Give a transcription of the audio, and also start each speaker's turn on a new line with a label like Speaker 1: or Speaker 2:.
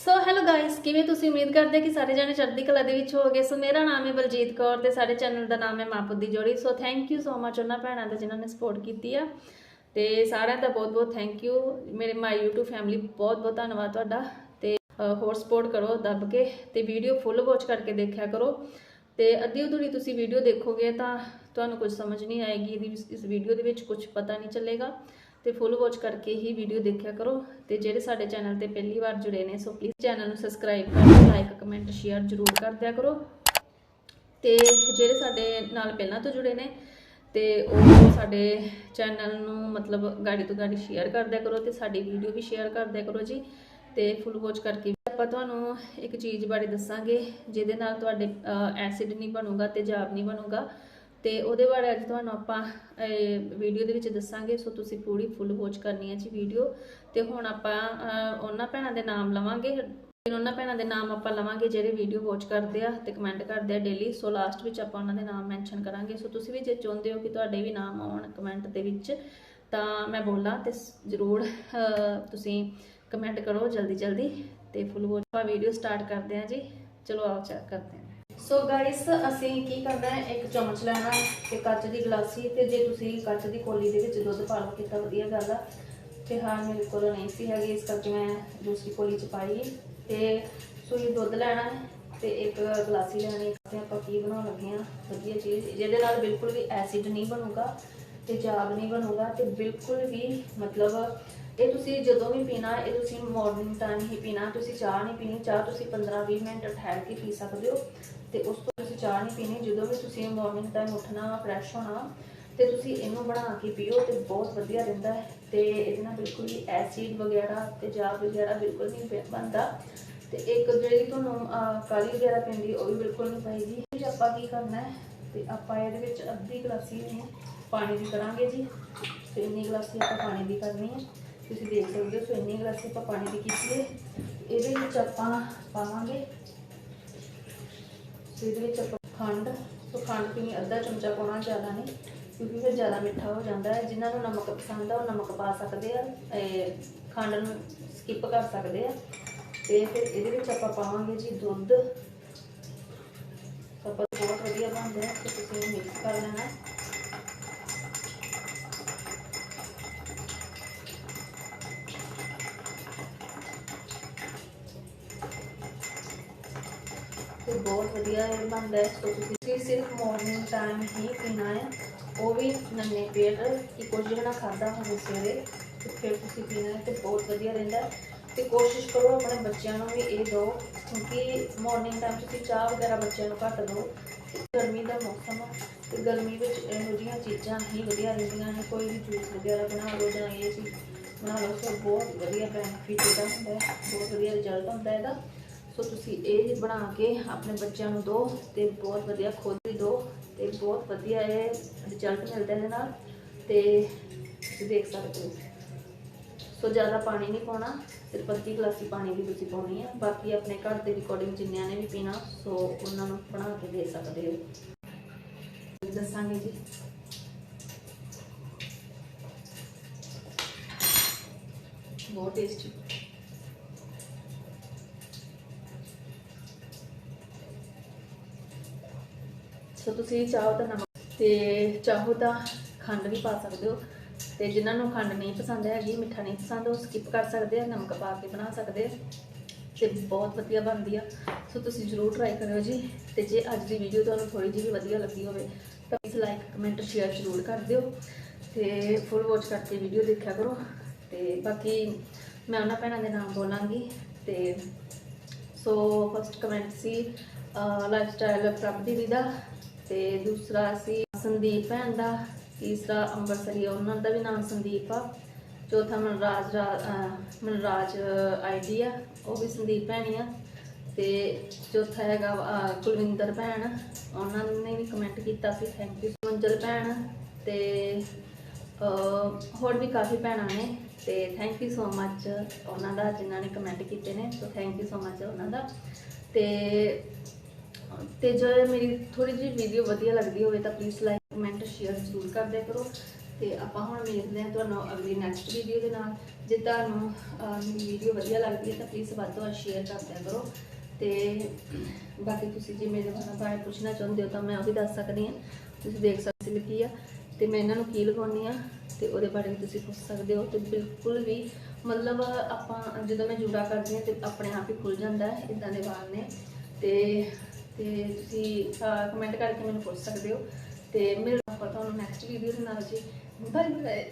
Speaker 1: So hello guys ਕਿਵੇਂ ਤੁਸੀਂ ਉਮੀਦ ਕਰਦੇ ਕਿ ਸਾਰੇ ਜਾਣੇ ਚੜ੍ਹਦੀ ਕਲਾ ਦੇ ਵਿੱਚ ਹੋਵੋਗੇ? ਸੋ ਮੇਰਾ ਨਾਮ ਹੈ ਬਲਜੀਤ ਕੌਰ ਤੇ ਸਾਡੇ ਚੈਨਲ ਦਾ ਨਾਮ ਹੈ ਮਾਪੁੱਤ ਦੀ ਜੋੜੀ। So thank you so much ਉਹਨਾਂ ਭੈਣਾਂ ਦਾ ਜਿਨ੍ਹਾਂ ਨੇ ਸਪੋਰਟ ਕੀਤੀ ਆ। ਤੇ ਸਾਰਿਆਂ ਦਾ ਬਹੁਤ ਬਹੁਤ ਥੈਂਕ ਯੂ ਮੇਰੇ ਮਾਈ YouTube ਫੈਮਿਲੀ ਬਹੁਤ ਬਹੁਤ ਧੰਨਵਾਦ ਤੁਹਾਡਾ। ਤੇ ਹੋਰ ਸਪੋਰਟ ਕਰੋ ਦੱਬ ਕੇ ਤੇ ਵੀਡੀਓ ਫੁੱਲ ਵਾਚ ਕਰਕੇ ਦੇਖਿਆ ਕਰੋ। ਤੇ ਅੱਧੀ ਅਧੂਰੀ ਤੁਸੀਂ ਵੀਡੀਓ ਦੇਖੋਗੇ ਤਾਂ ਤੁਹਾਨੂੰ ਕੁਝ ਸਮਝ ਨਹੀਂ ਆਏਗੀ। ਇਹਦੀ ਇਸ ਵੀਡੀਓ ਦੇ ਵਿੱਚ ਕੁਝ ਪਤਾ ਨਹੀਂ ਚੱਲੇਗਾ। ਤੇ ਫੁੱਲ ਵਾਚ ਕਰਕੇ ਹੀ ਵੀਡੀਓ ਦੇਖਿਆ ਕਰੋ ਤੇ ਜਿਹੜੇ ਸਾਡੇ ਚੈਨਲ ਤੇ ਪਹਿਲੀ ਵਾਰ ਜੁੜੇ ਨੇ, ਸੋ ਪਲੀਜ਼ ਚੈਨਲ ਨੂੰ ਸਬਸਕ੍ਰਾਈਬ ਕਰੋ ਲਾਈਕ ਕਮੈਂਟ ਸ਼ੇਅਰ ਜ਼ਰੂਰ ਕਰ ਦਿਆ ਕਰੋ। ਤੇ ਜਿਹੜੇ ਸਾਡੇ ਨਾਲ ਪਹਿਲਾਂ ਤੋਂ ਜੁੜੇ ਨੇ ਤੇ ਉਹ ਸਾਡੇ ਚੈਨਲ ਨੂੰ ਮਤਲਬ ਗਾੜੀ ਤੋਂ ਗਾੜੀ ਸ਼ੇਅਰ ਕਰ ਦਿਆ ਕਰੋ ਤੇ ਸਾਡੀ ਵੀਡੀਓ ਵੀ ਸ਼ੇਅਰ ਕਰ ਦਿਆ ਕਰੋ ਜੀ। ਤੇ ਫੁੱਲ ਵਾਚ ਕਰਕੇ ਆਪਾਂ ਤੁਹਾਨੂੰ ਇੱਕ ਚੀਜ਼ ਬਾਰੇ ਦੱਸਾਂਗੇ, ਜਿਹਦੇ ਨਾਲ ਤੁਹਾਡੇ ਐਸਿਡ ਨਹੀਂ ਬਣੂਗਾ ਤੇਜ਼ਾਬ ਨਹੀਂ ਬਣੂਗਾ। ਤੇ ਉਹਦੇ ਬਾਰੇ ਅੱਜ ਤੁਹਾਨੂੰ ਆਪਾਂ ਵੀਡੀਓ ਦੇ ਵਿੱਚ ਦੱਸਾਂਗੇ, ਸੋ ਤੁਸੀਂ ਪੂਰੀ ਫੁੱਲ ਵਾਚ ਕਰਨੀ ਹੈ ਜੀ ਵੀਡੀਓ ਤੇ ਹੁਣ ਆਪਾਂ ਉਹਨਾਂ ਭੈਣਾਂ ਦੇ ਨਾਮ ਲਵਾਂਗੇ। ਉਹਨਾਂ ਭੈਣਾਂ ਦੇ ਨਾਮ ਆਪਾਂ ਲਵਾਂਗੇ ਜਿਹੜੇ ਵੀਡੀਓ ਵਾਚ ਕਰਦੇ ਆ ਤੇ ਕਮੈਂਟ ਕਰਦੇ ਆ ਡੇਲੀ ਸੋ ਲਾਸਟ ਵਿੱਚ ਆਪਾਂ ਉਹਨਾਂ ਦੇ ਨਾਮ ਮੈਂਸ਼ਨ ਕਰਾਂਗੇ। ਸੋ ਤੁਸੀਂ ਵੀ ਜੇ ਚਾਹੁੰਦੇ ਹੋ ਕਿ ਤੁਹਾਡੇ ਵੀ ਨਾਮ ਆਉਣ ਕਮੈਂਟ ਦੇ ਵਿੱਚ, ਤਾਂ ਮੈਂ ਬੋਲਾਂ ਤੇ ਜ਼ਰੂਰ ਤੁਸੀਂ ਕਮੈਂਟ ਕਰੋ ਜਲਦੀ ਜਲਦੀ ਤੇ ਫੁੱਲ ਵਾਚ ਆਪਾਂ ਵੀਡੀਓ ਸਟਾਰਟ ਕਰਦੇ ਆ ਜੀ। ਚਲੋ ਆਓ ਚੈੱਕ ਕਰਦੇ ਹਾਂ ਸੋ ਗਾਇਸ ਅਸੀਂ ਕੀ ਕਰਨਾ ਹੈ? ਇੱਕ ਚਮਚ ਲੈਣਾ ਤੇ ਕੱਚ ਦੀ ਗਲਾਸੀ ਤੇ ਜੇ ਤੁਸੀਂ ਕੱਚ ਦੀ ਕੋਲੀ ਦੇ ਵਿੱਚ ਦੁੱਧ ਪਾ ਲਓ ਤਾਂ ਵਧੀਆ ਗੱਲ ਆ। ਤੇ ਹਾਂ, ਮੇਰੇ ਕੋਲ ਨਹੀਂ ਸੀ ਹੈਗੀ, ਇਸ ਕਰਕੇ ਮੈਂ ਦੂਸਰੀ ਕੋਲੀ ਚ ਪਾਈ। ਤੇ ਸੂਈ ਦੁੱਧ ਲੈਣਾ ਹੈ ਤੇ ਇੱਕ ਗਲਾਸੀ ਲੈਣੀ ਤੇ ਆਪਾਂ ਕੀ ਬਣਾਉਣ ਲੱਗੇ ਆ ਵਧੀਆ ਚੀਜ਼, ਜਿਹਦੇ ਨਾਲ ਬਿਲਕੁਲ ਵੀ ਐਸਿਡ ਨਹੀਂ ਬਣੂਗਾ ਤੇਜ਼ਾਬ ਨਹੀਂ ਬਣੂਗਾ ਤੇ ਬਿਲਕੁਲ ਵੀ ਮਤਲਬ ਇਹ ਤੁਸੀਂ ਜਦੋਂ ਵੀ ਪੀਣਾ, ਇਹ ਤੁਸੀਂ ਮਾਰਨਿੰਗ ਟਾਈਮ ਹੀ ਪੀਣਾ। ਤੁਸੀਂ ਚਾਹ ਨਹੀਂ ਪੀਣੀ, ਚਾਹ ਤੁਸੀਂ 15-20 ਮਿੰਟ ਠਹਿਰ ਕੇ ਪੀ ਸਕਦੇ ਹੋ। ਤੇ ਉਸ ਤੋਂ ਤੁਸੀਂ ਚਾਹ ਨਹੀਂ ਪੀਣੀ, ਜਦੋਂ ਵੀ ਤੁਸੀਂ ਮਾਰਨਿੰਗ ਟਾਈਮ ਉੱਠਣਾ ਫਰੈਸ਼ ਹੋਣਾ, ਤੇ ਤੁਸੀਂ ਇਹਨੂੰ ਬਣਾ ਕੇ ਪੀਓ ਤੇ ਬਹੁਤ ਵਧੀਆ ਰਹਿੰਦਾ ਹੈ। ਤੇ ਇਹਦੇ ਨਾਲ ਬਿਲਕੁਲ ਵੀ ਐਸਿਡ ਵਗੈਰਾ ਤੇਜ਼ਾਬ ਵਗੈਰਾ ਬਿਲਕੁਲ ਨਹੀਂ ਬਣਦਾ। ਤੇ ਇੱਕ ਜਿਹੜੀ ਤੁਹਾਨੂੰ ਕਾਲੀ ਵਗੈਰਾ ਪੈਂਦੀ, ਉਹ ਵੀ ਬਿਲਕੁਲ ਨਹੀਂ ਪਾਈਦੀ ਤੇ ਆਪਾਂ ਕੀ ਕਰਨਾ ਹੈ? ਤੇ ਆਪਾਂ ਇਹਦੇ ਵਿੱਚ ਅੱਧੀ ਗਲਾਸੀ ਪਾਣੀ ਦੀ ਕਰਾਂਗੇ ਜੀ। ਤੇ ਇੰਨੀ ਗਲਾਸੀ ਆਪਾਂ ਪਾਣੀ ਦੀ ਕਰਨੀ ਹੈ। ਤੁਸੀਂ ਦੇਖ ਸਕਦੇ ਹੋ ਸੋ ਇੰਨੀ ਗਲਾਸੀ ਆਪਾਂ ਪਾਣੀ ਦੀ ਕੀਤੀ ਹੈ। ਇਹਦੇ ਵਿੱਚ ਆਪਾਂ ਪਾਵਾਂਗੇ। ਇਹਦੇ ਵਿੱਚ ਆਪਾਂ ਖੰਡ। ਸੋ ਖੰਡ ਤੁਸੀਂ ਅੱਧਾ ਚਮਚਾ ਪਾਉਣਾ, ਜ਼ਿਆਦਾ ਨਹੀਂ, ਕਿਉਂਕਿ ਫਿਰ ਜ਼ਿਆਦਾ ਮਿੱਠਾ ਹੋ ਜਾਂਦਾ ਹੈ। ਜਿਨ੍ਹਾਂ ਨੂੰ ਨਮਕ ਪਸੰਦ ਆ, ਉਹ ਨਮਕ ਪਾ ਸਕਦੇ ਆ। ਇਹ ਖੰਡ ਨੂੰ ਸਕਿਪ ਕਰ ਸਕਦੇ ਆ। ਤੇ ਫਿਰ ਇਹਦੇ ਵਿੱਚ ਆਪਾਂ ਪਾਵਾਂਗੇ ਜੀ ਦੁੱਧ। ਆਪਾਂ ਬਹੁਤ ਵਧੀਆ ਬਣਦਾ ਹੈ, ਤੇ ਤੁਸੀਂ ਮਿਕਸ ਕਰ ਲੈਣਾ ਤੇ ਬਹੁਤ ਵਧੀਆ ਇਹ ਬਣਦਾ ਹੈ। ਸੋ ਤੁਸੀਂ ਸਿਰਫ ਮਾਰਨਿੰਗ ਟਾਈਮ ਹੀ ਪੀਣਾ ਹੈ। ਉਹ ਵੀ ਨੰਨੇ ਪੇਟ ਕਿ ਕੁਝ ਨਾ ਖਾਦਾ ਹੋਵੇ ਸਵੇਰੇ, ਤੇ ਫਿਰ ਤੁਸੀਂ ਪੀਣਾ ਹੈ ਤੇ ਬਹੁਤ ਵਧੀਆ ਰਹਿੰਦਾ ਹੈ। ਤੇ ਕੋਸ਼ਿਸ਼ ਕਰੋ ਆਪਣੇ ਬੱਚਿਆਂ ਨੂੰ ਵੀ ਇਹ ਦਿਓ, ਕਿਉਂਕਿ ਮਾਰਨਿੰਗ ਟਾਈਮ ਤੁਸੀਂ ਚਾਹ ਵਗੈਰਾ ਬੱਚਿਆਂ ਨੂੰ ਘੱਟ ਦਿਓ। ਗਰਮੀ ਦਾ ਮੌਸਮ ਆ ਤੇ ਗਰਮੀ ਵਿੱਚ ਇਹੋ ਜਿਹੀਆਂ ਚੀਜ਼ਾਂ ਹੀ ਵਧੀਆ ਰਹਿੰਦੀਆਂ ਨੇ। ਕੋਈ ਵੀ ਜੂਸ ਵਗੈਰਾ ਬਣਾ ਲਓ ਜਾਂ ਇਹ ਚੀਜ਼ ਬਣਾ ਲਓ, ਸੋ ਬਹੁਤ ਵਧੀਆ ਬੈਨੀਫਿਟ ਇਹਦਾ ਹੁੰਦਾ ਹੈ। ਬਹੁਤ ਵਧੀਆ ਰਿਜ਼ਲਟ ਹੁੰਦਾ ਇਹਦਾ। ਸੋ ਤੁਸੀਂ ਇਹ ਬਣਾ ਕੇ ਆਪਣੇ ਬੱਚਿਆਂ ਨੂੰ ਦਿਓ ਤੇ ਬਹੁਤ ਵਧੀਆ ਖੁਦ ਵੀ ਦਿਓ ਤੇ ਬਹੁਤ ਵਧੀਆ ਇਹ ਰਿਜ਼ਲਟ ਮਿਲਦਾ ਇਹਦੇ ਨਾਲ ਤੇ ਤੁਸੀਂ ਦੇਖ ਸਕਦੇ ਹੋ। ਸੋ ਜ਼ਿਆਦਾ ਪਾਣੀ ਨਹੀਂ ਪਾਉਣਾ, ਸਿਰਫ ਅੱਧੀ ਗਲਾਸੀ ਪਾਣੀ ਦੀ ਤੁਸੀਂ ਪਾਉਣੀ ਹੈ ਬਾਕੀ ਆਪਣੇ ਘਰ ਦੇ ਰਿਕਾਰਡਿੰਗ ਜਿੰਨਿਆਂ ਨੇ ਵੀ ਪੀਣਾ, ਸੋ ਉਹਨਾਂ ਨੂੰ ਬਣਾ ਕੇ ਦੇ ਸਕਦੇ ਹੋ। ਦੱਸਾਂਗੇ ਜੀ। ਬਹੁਤ ਟੇਸਟੀ ਸੋ ਤੁਸੀਂ ਚਾਹੋ ਤਾਂ ਨਮਕ ਤੇ ਚਾਹੋ ਤਾਂ ਖੰਡ ਵੀ ਪਾ ਸਕਦੇ ਹੋ। ਤੇ ਜਿਨ੍ਹਾਂ ਨੂੰ ਖੰਡ ਨਹੀਂ ਪਸੰਦ ਹੈਗੀ, ਮਿੱਠਾ ਨਹੀਂ ਪਸੰਦ, ਉਹ ਸਕਿਪ ਕਰ ਸਕਦੇ ਆ, ਨਮਕ ਪਾ ਕੇ ਬਣਾ ਸਕਦੇ ਆ। ਤੇ ਬਹੁਤ ਵਧੀਆ ਬਣਦੀ ਆ। ਸੋ ਤੁਸੀਂ ਜ਼ਰੂਰ ਟਰਾਈ ਕਰਿਓ ਜੀ। ਤੇ ਜੇ ਅੱਜ ਦੀ ਵੀਡੀਓ ਤੁਹਾਨੂੰ ਥੋੜੀ ਜਿਹੀ ਵੀ ਵਧੀਆ ਲੱਗੀ ਹੋਵੇ, ਤਾਂ ਪਲੀਜ਼ ਲਾਈਕ ਕਮੈਂਟ ਸ਼ੇਅਰ ਜ਼ਰੂਰ ਕਰ ਦਿਓ। ਤੇ ਫੁੱਲ ਵਾਚ ਕਰਕੇ ਵੀਡੀਓ ਦੇਖਿਆ ਕਰੋ। ਤੇ ਬਾਕੀ ਮੈਂ ਉਹਨਾਂ ਭੈਣਾਂ ਦੇ ਨਾਮ ਬੋਲਾਂਗੀ। ਤੇ ਸੋ ਫਸਟ ਕਮੈਂਟ ਸੀ ਲਾਈਫ ਸਟਾਈਲ ਪ੍ਰਭਦੀਪ ਦਾ। ਤੇ ਦੂਸਰਾ ਸੀ ਸੰਦੀਪ ਭੈਣ ਦਾ ਤੀਸਰਾ ਅੰਮ੍ਰਿਤਸਰੀ ਆ, ਉਹਨਾਂ ਦਾ ਵੀ ਨਾਮ ਸੰਦੀਪ ਆ। ਚੌਥਾ ਮਨਰਾਜ ਰਾ- ਅਹ ਮਨਰਾਜ ਆਈਡੀ ਆ ਉਹ ਵੀ ਸੰਦੀਪ ਭੈਣੀ ਆ। ਤੇ ਚੌਥਾ ਹੈਗਾ ਕੁਲਵਿੰਦਰ ਭੈਣ ਉਹਨਾਂ ਨੇ ਵੀ ਕਮੈਂਟ ਕੀਤਾ ਸੀ ਥੈਂਕ ਯੂ ਮੰਜਲ ਭੈਣ। ਤੇ ਹੋਰ ਵੀ ਕਾਫੀ ਭੈਣਾਂ ਨੇ ਤੇ ਥੈਂਕ ਯੂ ਸੋ ਮੱਚ ਉਹਨਾਂ ਦਾ ਜਿਨ੍ਹਾਂ ਨੇ ਕਮੈਂਟ ਕੀਤੇ ਨੇ ਸੋ ਥੈਂਕ ਯੂ ਸੋ ਮੱਚ ਉਹਨਾਂ ਦਾ। ਤੇ ਤੇ ਜੇ ਮੇਰੀ ਥੋੜੀ ਜਿਹੀ ਵੀਡੀਓ ਵਧੀਆ ਲੱਗਦੀ ਹੋਵੇ ਤਾਂ ਪਲੀਜ਼ ਲਾਈਕ ਕਮੈਂਟ ਸ਼ੇਅਰ ਜ਼ਰੂਰ ਕਰ ਕਰੋ। ਤੇ ਆਪਾਂ ਹੁਣ ਮਿਲਦੇ ਹਾਂ ਤੁਹਾਨੂੰ ਅਗਲੀ ਨੈਕਸਟ ਵੀਡੀਓ ਦੇ ਨਾਲ। ਜੇ ਤੁਹਾਨੂੰ ਮੇਰੀ ਵੀਡੀਓ ਵਧੀਆ ਲੱਗਦੀ ਹੈ ਤਾਂ ਪਲੀਜ਼ ਵੱਧ ਤੋਂ ਵੱਧ ਸ਼ੇਅਰ ਕਰਦਿਆ ਕਰੋ। ਤੇ ਬਾਕੀ ਤੁਸੀਂ ਜੇ ਮੇਰੇ ਬਾਰੇ ਪੁੱਛਣਾ ਚਾਹੁੰਦੇ ਹੋ ਤਾਂ ਮੈਂ ਉਹ ਵੀ ਦੱਸ ਸਕਦੀ ਹਾਂ। ਤੁਸੀਂ ਦੇਖ ਸਕਦੇ ਹੋ ਕੀ ਆ। ਤੇ ਮੈਂ ਇਹਨਾਂ ਨੂੰ ਕੀ ਲਗਾਉਣੀ ਆ ਤੇ ਉਹਦੇ ਬਾਰੇ ਵੀ ਤੁਸੀਂ ਪੁੱਛ ਸਕਦੇ ਹੋ। ਤੇ ਬਿਲਕੁਲ ਵੀ ਮਤਲਬ ਆਪਾਂ ਜਦੋਂ ਮੈਂ ਜੁੜਾ ਕਰਦੀ ਹਾਂ ਤੇ ਆਪਣੇ ਆਪ ਹੀ ਖੁੱਲ ਜਾਂਦਾ ਹੈ ਇਦਾਂ ਦੇ ਵਾਲ ਨੇ। ਤੇ ਤੇ ਤੁਸੀਂ ਕਮੈਂਟ ਕਰਕੇ ਮੈਨੂੰ ਪੁੱਛ ਸਕਦੇ ਹੋ। ਤੇ ਮੇਰੇ ਆਪਾਂ ਤੁਹਾਨੂੰ ਨੈਕਸਟ ਵੀਡੀਓ ਦੇ ਨਾਲ ਜੀ ਬਾਏ ਬਾਏ